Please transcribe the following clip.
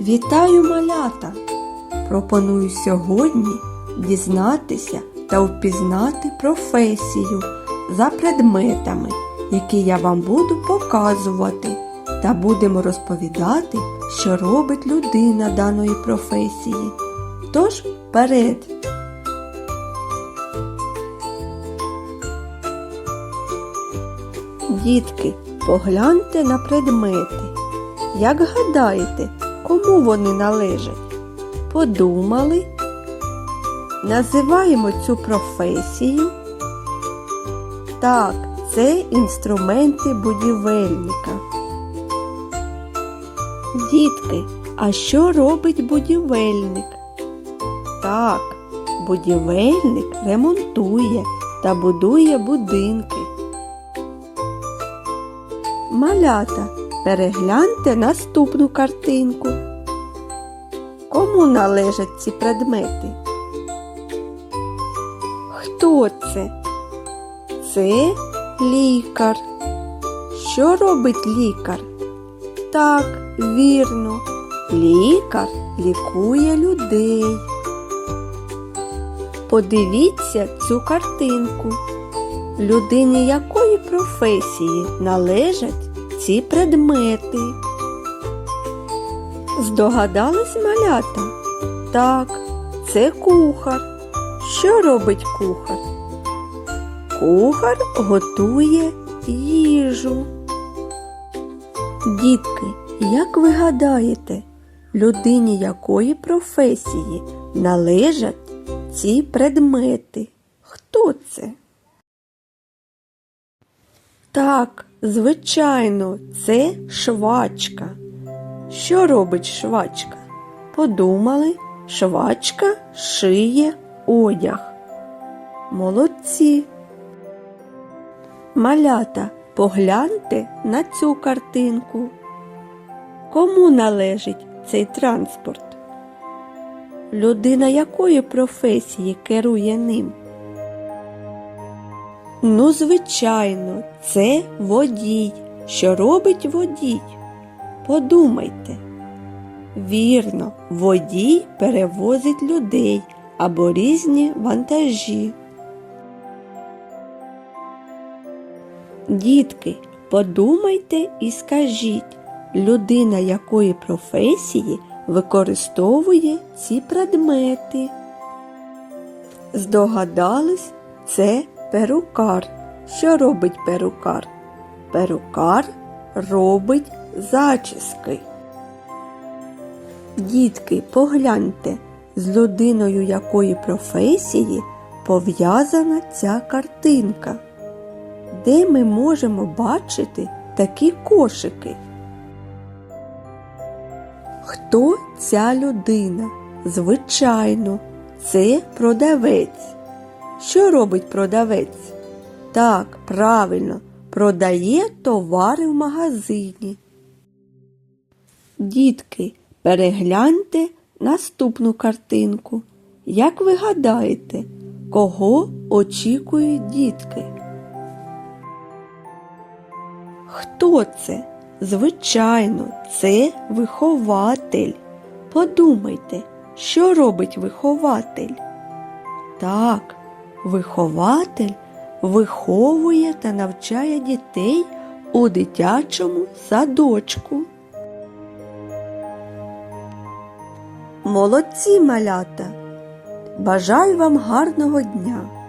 Вітаю малята! Пропоную сьогодні дізнатися та впізнати професію за предметами, які я вам буду показувати, та будемо розповідати, що робить людина даної професії. Тож вперед! Дітки, погляньте на предмети. Як гадаєте, кому вони належать? Подумали? Називаємо цю професію. Так, це інструменти будівельника. Дітки, а що робить будівельник? Так, будівельник ремонтує та будує будинки. Малята, перегляньте наступну картинку. Кому належать ці предмети? Хто це? Це лікар. Що робить лікар? Так, вірно, лікар лікує людей. Подивіться цю картинку. Людині якої професії належать ці предмети? Здогадались малята? Так, це кухар. Що робить кухар? Кухар готує їжу. Дітки, як ви гадаєте, людині якої професії належать ці предмети? Хто це? Так, звичайно, це швачка. Що робить швачка? Подумали, швачка шиє одяг. Молодці. Малята, погляньте на цю картинку. Кому належить цей транспорт? Людина якої професії керує ним? Ну, звичайно, це водій. Що робить водій? Подумайте. Вірно, водій перевозить людей або різні вантажі. Дітки, подумайте і скажіть, людина якої професії використовує ці предмети? Здогадались, це перукар. Що робить перукар? Перукар робить зачіски. Дітки, погляньте, з людиною якої професії пов'язана ця картинка. Де ми можемо бачити такі кошики? Хто ця людина? Звичайно, це продавець. Що робить продавець? Так, правильно, продає товари в магазині. Дітки, перегляньте наступну картинку. Як ви гадаєте, кого очікують дітки? Хто це? Звичайно, це вихователь. Подумайте, що робить вихователь? Так, вихователь виховує та навчає дітей у дитячому садочку. Молодці малята! Бажаю вам гарного дня!